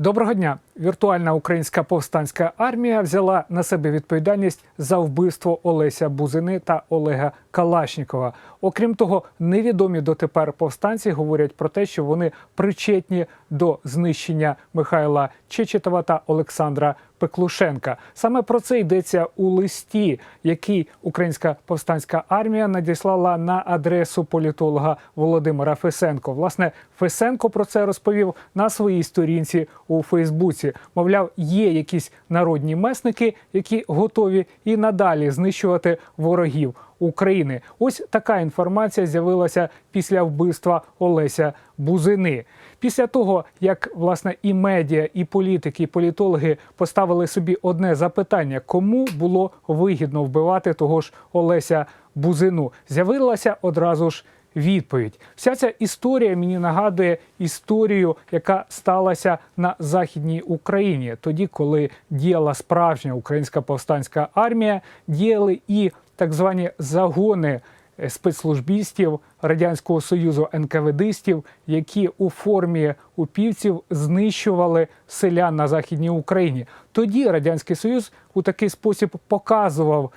Доброго дня. Віртуальна українська повстанська армія взяла на себе відповідальність за вбивство Олеся Бузини та Олега Калашнікова. Окрім того, невідомі дотепер повстанці говорять про те, що вони причетні до знищення Михайла Чечетова та Олександра Пеклушенка. Саме про це йдеться у листі, який українська повстанська армія надіслала на адресу політолога Володимира Фесенко. Власне, Фесенко про це розповів на своїй сторінці у Фейсбуці. Мовляв, є якісь народні месники, які готові і надалі знищувати ворогів України. Ось така інформація з'явилася після вбивства Олеся Бузини. Після того, як власне і медіа, і політики, і політологи поставили собі одне запитання, кому було вигідно вбивати того ж Олеся Бузину, з'явилася одразу ж відповідь. Вся ця історія мені нагадує історію, яка сталася на західній Україні, тоді, коли діяла справжня українська повстанська армія, діяли і так звані загони е, спецслужбістів радянського союзу НКВДистів, які у формі упівців знищували селян на західній Україні. Тоді радянський союз у такий спосіб показував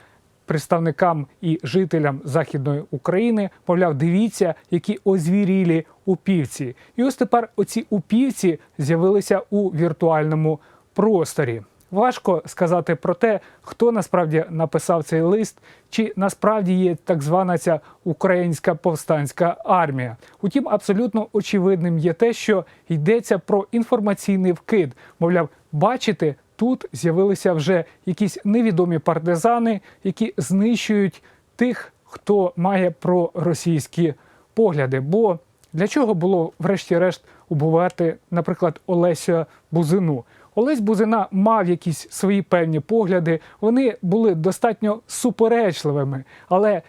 представникам і жителям західної України, мовляв, дивіться, які озвірілі упівці. І ось тепер оці упівці з'явилися у віртуальному просторі. Важко сказати про те, хто насправді написав цей лист, чи насправді є так звана ця українська повстанська армія. Утім, абсолютно очевидним є те, що йдеться про інформаційний вкид. Мовляв, бачите, тут з'явилися вже якісь невідомі партизани, які знищують тих, хто має проросійські погляди. Бо для чого було, врешті-решт, убивати, наприклад, Олеся Бузину? Олесь Бузина мав якісь свої певні погляди, вони були достатньо суперечливими. Але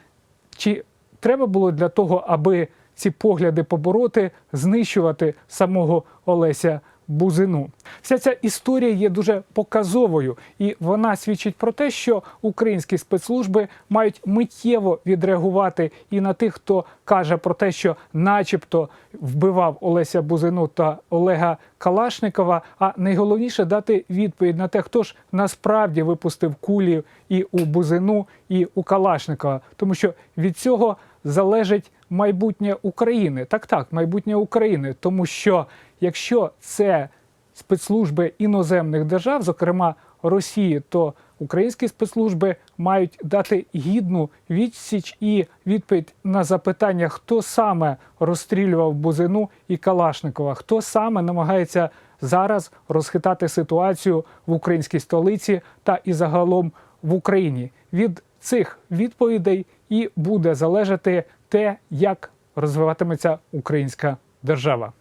чи треба було для того, аби ці погляди побороти, знищувати самого Олеся Бузину? Вся ця історія є дуже показовою, і вона свідчить про те, що українські спецслужби мають миттєво відреагувати і на тих, хто каже про те, що, начебто, вбивав Олеся Бузину та Олега Калашникова. А найголовніше дати відповідь на те, хто ж насправді випустив кулі і у Бузину, і у Калашникова, тому що від цього залежить майбутнє України. Так, так, майбутнє України, тому що якщо це спецслужби іноземних держав, зокрема Росії, то українські спецслужби мають дати гідну відсіч і відповідь на запитання, хто саме розстрілював Бузину і Калашникова, хто саме намагається зараз розхитати ситуацію в українській столиці та і загалом в Україні. Від цих відповідей і буде залежати те, як розвиватиметься українська держава.